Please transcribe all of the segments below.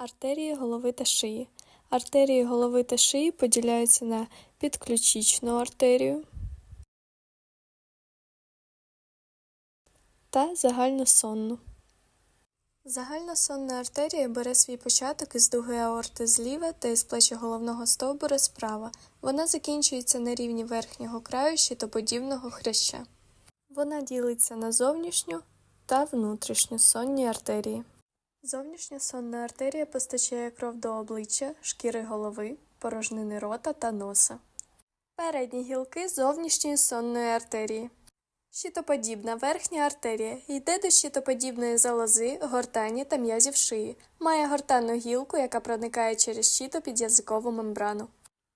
Артерії голови та шиї. Артерії голови та шиї поділяються на підключичну артерію та загальносонну. Загальносонна артерія бере свій початок із дуги аорти зліва та із плечі головного стовбура справа. Вона закінчується на рівні верхнього краю щитоподібного хряща. Вона ділиться на зовнішню та внутрішню сонні артерії. Зовнішня сонна артерія постачає кров до обличчя, шкіри голови, порожнини рота та носа. Передні гілки зовнішньої сонної артерії. Щитоподібна верхня артерія йде до щитоподібної залози, гортані та м'язів шиї. Має гортанну гілку, яка проникає через щито під язикову мембрану.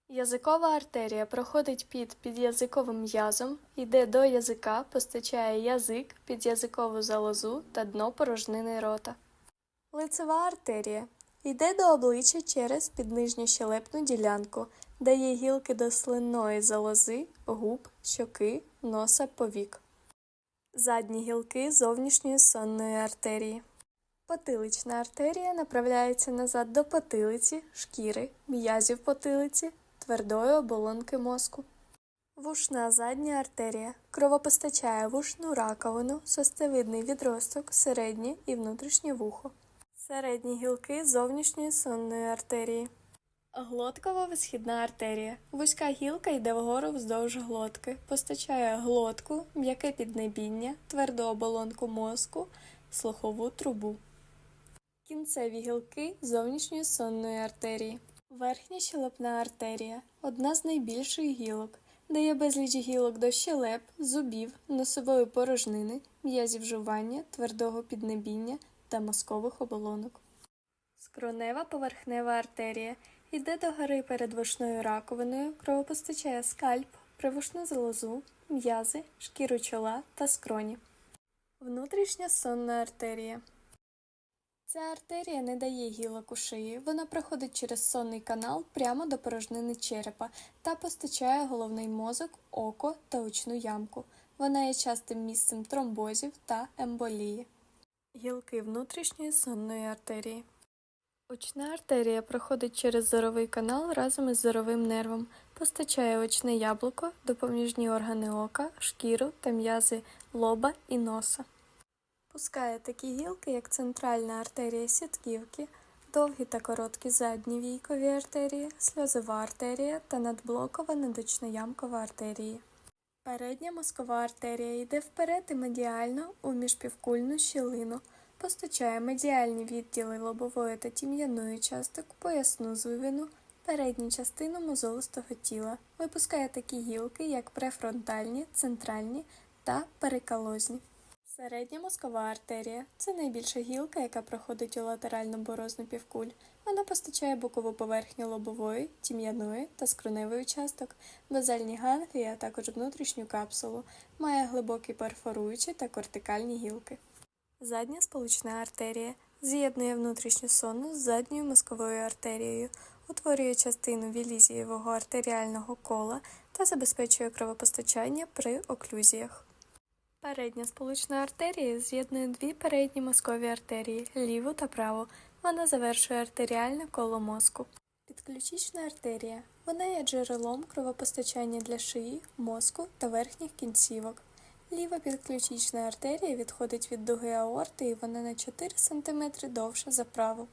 Язикова артерія проходить під підязиковим м'язом, йде до язика, постачає язик, підязикову залозу та дно порожнини рота. Лицева артерія йде до обличчя через піднижню щелепну ділянку, дає гілки до слинної залози, губ, щоки, носа, повік. Задні гілки зовнішньої сонної артерії. Потилична артерія направляється назад до потилиці, шкіри, м'язів потилиці, твердої оболонки мозку. Вушна задня артерія кровопостачає вушну раковину, состевидний відросток, середнє і внутрішнє вухо. Середні гілки зовнішньої сонної артерії. Глоткова висхідна артерія. Вузька гілка йде вгору вздовж глотки, постачає глотку, м'яке піднебіння, тверду оболонку мозку, слухову трубу. Кінцеві гілки зовнішньої сонної артерії. Верхня щелепна артерія одна з найбільших гілок. Дає безліч гілок до щелеп, зубів, носової порожнини, м'язів жування, твердого піднебіння та мозкових оболонок. Скронева поверхнева артерія йде до гори перед вушною раковиною, кровопостачає скальп, привушну залозу, м'язи, шкіру чола та скроні. Внутрішня сонна артерія. Ця артерія не дає гілок у шиї, вона проходить через сонний канал прямо до порожнини черепа та постачає головний мозок, око та очну ямку. Вона є частим місцем тромбозів та емболії. Гілки внутрішньої сонної артерії. Очна артерія проходить через зоровий канал разом із зоровим нервом, постачає очне яблуко, допоміжні органи ока, шкіру та м'язи лоба і носа. Пускає такі гілки, як центральна артерія сітківки, довгі та короткі задні війкові артерії, сльозова артерія та надблокова надочноямкова артерії. Передня мозкова артерія йде вперед і медіально у міжпівкульну щілину, постачає медіальні відділи лобової та тім'яної часток, поясну звивину, передню частину мозолистого тіла, випускає такі гілки, як префронтальні, центральні та перикалозні. Середня мозкова артерія це найбільша гілка, яка проходить у латеральну борозну півкуль. Вона постачає бокову поверхню лобової, тім'яної та скроневої часток, базальні ганглії, а також внутрішню капсулу, має глибокі перфоруючі та кортикальні гілки. Задня сполучна артерія з'єднує внутрішню сонну з задньою мозковою артерією, утворює частину вілізієвого артеріального кола та забезпечує кровопостачання при оклюзіях. Передня сполучна артерія з'єднує дві передні мозкові артерії ліву та праву. Вона завершує артеріальне коло мозку. Підключична артерія. Вона є джерелом кровопостачання для шиї, мозку та верхніх кінцівок. Ліва підключична артерія відходить від дуги аорти і вона на 4 см довша за праву.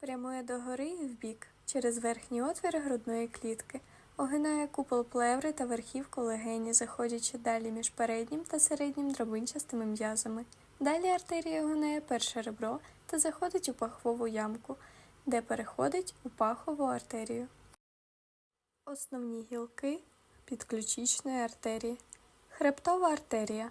Прямує догори і вбік через верхні отвіри грудної клітки. Огинає купол плеври та верхівку легені, заходячи далі між переднім та середнім дробинчастими м'язами. Далі артерія огинає перше ребро та заходить у пахвову ямку, де переходить у пахову артерію. Основні гілки підключичної артерії. Хребтова артерія.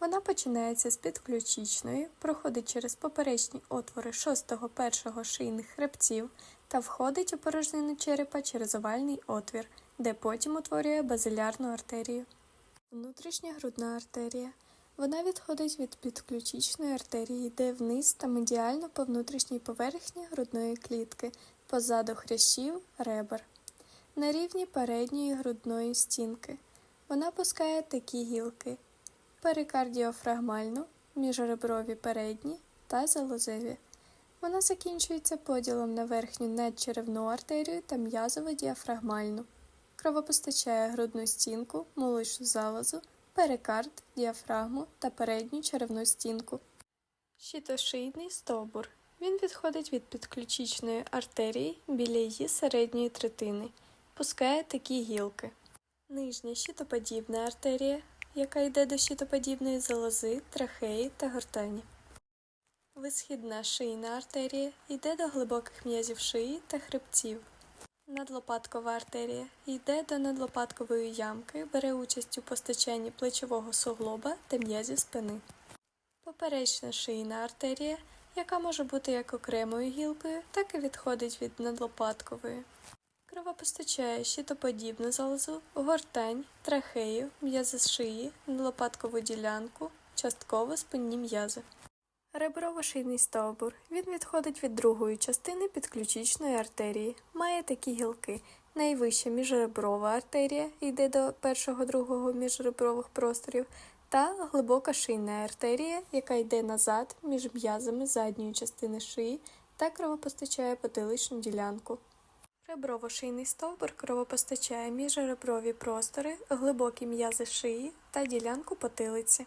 Вона починається з підключичної, проходить через поперечні отвори 6-го першого шийних хребців та входить у порожнину черепа через овальний отвір, де потім утворює базилярну артерію. Внутрішня грудна артерія. Вона відходить від підключичної артерії, йде вниз та медіально по внутрішній поверхні грудної клітки, позаду хрящів, ребер. На рівні передньої грудної стінки. Вона пускає такі гілки перикардіофрагмальну, міжреброві передні та залозеві. Вона закінчується поділом на верхню надчеревну артерію та м'язову діафрагмальну. Кровопостачає грудну стінку, молочну залозу, перикард, діафрагму та передню черевну стінку. Щитошийний стовбур. Він відходить від підключичної артерії біля її середньої третини, пускає такі гілки. Нижня щитоподібна артерія, яка йде до щитоподібної залози, трахеї та гортані. Висхідна шийна артерія йде до глибоких м'язів шиї та хребців. Надлопаткова артерія йде до надлопаткової ямки, бере участь у постачанні плечового суглоба та м'язів спини. Поперечна шийна артерія, яка може бути як окремою гілкою, так і відходить від надлопаткової. Кровопостачає щитоподібну залозу, гортань, трахею, м'язи шиї, надлопаткову ділянку, частково спинні м'язи. Реброво-шийний стовбур. Він відходить від другої частини підключичної артерії. Має такі гілки. Найвища міжреброва артерія йде до першого-другого міжребрових просторів, та глибока шийна артерія, яка йде назад між м'язами задньої частини шиї та кровопостачає потиличну ділянку. Реброво-шийний стовбур кровопостачає міжреброві простори, глибокі м'язи шиї та ділянку потилиці.